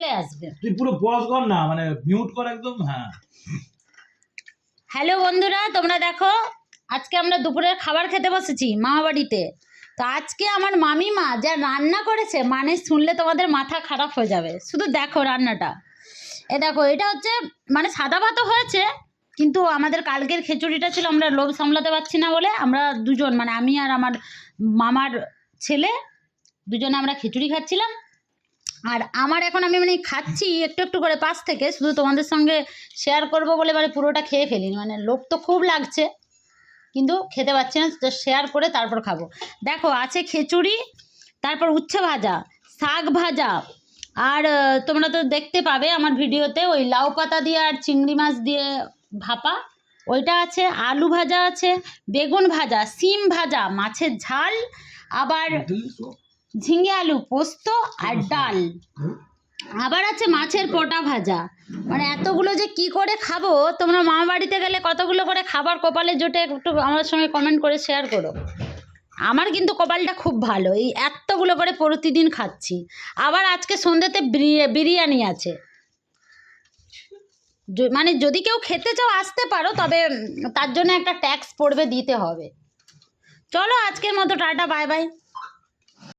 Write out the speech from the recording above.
চলে আসবে। তুই পুরো বস কর না মানে মিউট কর একদম হ্যাঁ। হ্যালো বন্ধুরা তোমরা দেখো আজকে আমরা দুপুরের খাবার খেতে বসেছি মামা বাড়িতে তো আজকে আমার মামিমা যা রান্না করেছে মানে শুনলে তোমাদের মাথা খারাপ হয়ে যাবে। শুধু দেখো রান্নাটা। এ দেখো এটা হচ্ছে মানে সাদা ভাতও হয়েছে কিন্তু আমাদের কালকের খিচুড়িটা ছিল আমরা লোভ সামলাতে পারছি না বলে আমরা দুজন মানে আমি আর আমার মামার ছেলে দুজনে আমরা খিচুড়ি খাচ্ছিলাম। আর আমার এখন আমি মানে খাচ্ছি একটু একটু করে পাশ থেকে, শুধু তোমাদের সঙ্গে শেয়ার করব বলে মানে পুরোটা খেয়ে ফেলিনি। মানে লোভ তো খুব লাগছে, কিন্তু খেতে পারছি না শেয়ার করে তারপর খাব। দেখো, আছে খিচুড়ি, তারপর উচ্ছে ভাজা, শাক ভাজা, আর তোমরা তো দেখতে পাবে আমার ভিডিওতে ওই লাউ পাতা দিয়ে আর চিংড়ি মাছ দিয়ে ভাপা, ওইটা আছে, আলু ভাজা আছে, বেগুন ভাজা সিম ভাজা, মাছের ঝাল, আবার ঝিঙে আলু পোস্ত আর ডাল। আবার আছে মাছের পোটা ভাজা। মানে এতগুলো যে কি করে খাব তোমরা মামা বাড়িতে গেলে কতগুলো করে খাবার কপালে জোটে একটু আমার সঙ্গে কমেন্ট করে শেয়ার করো। আমার কিন্তু কপালটা খুব ভালো এই এতগুলো করে প্রতিদিন খাচ্ছি। আবার আজকে সন্ধ্যেতে বিরি- বিরিয়ানি আছে। মানে যদি কেউ খেতে চাও আসতে পারো তবে তার জন্য একটা ট্যাক্স পড়বে দিতে হবে। চলো আজকের মতো টাটা বাই বাই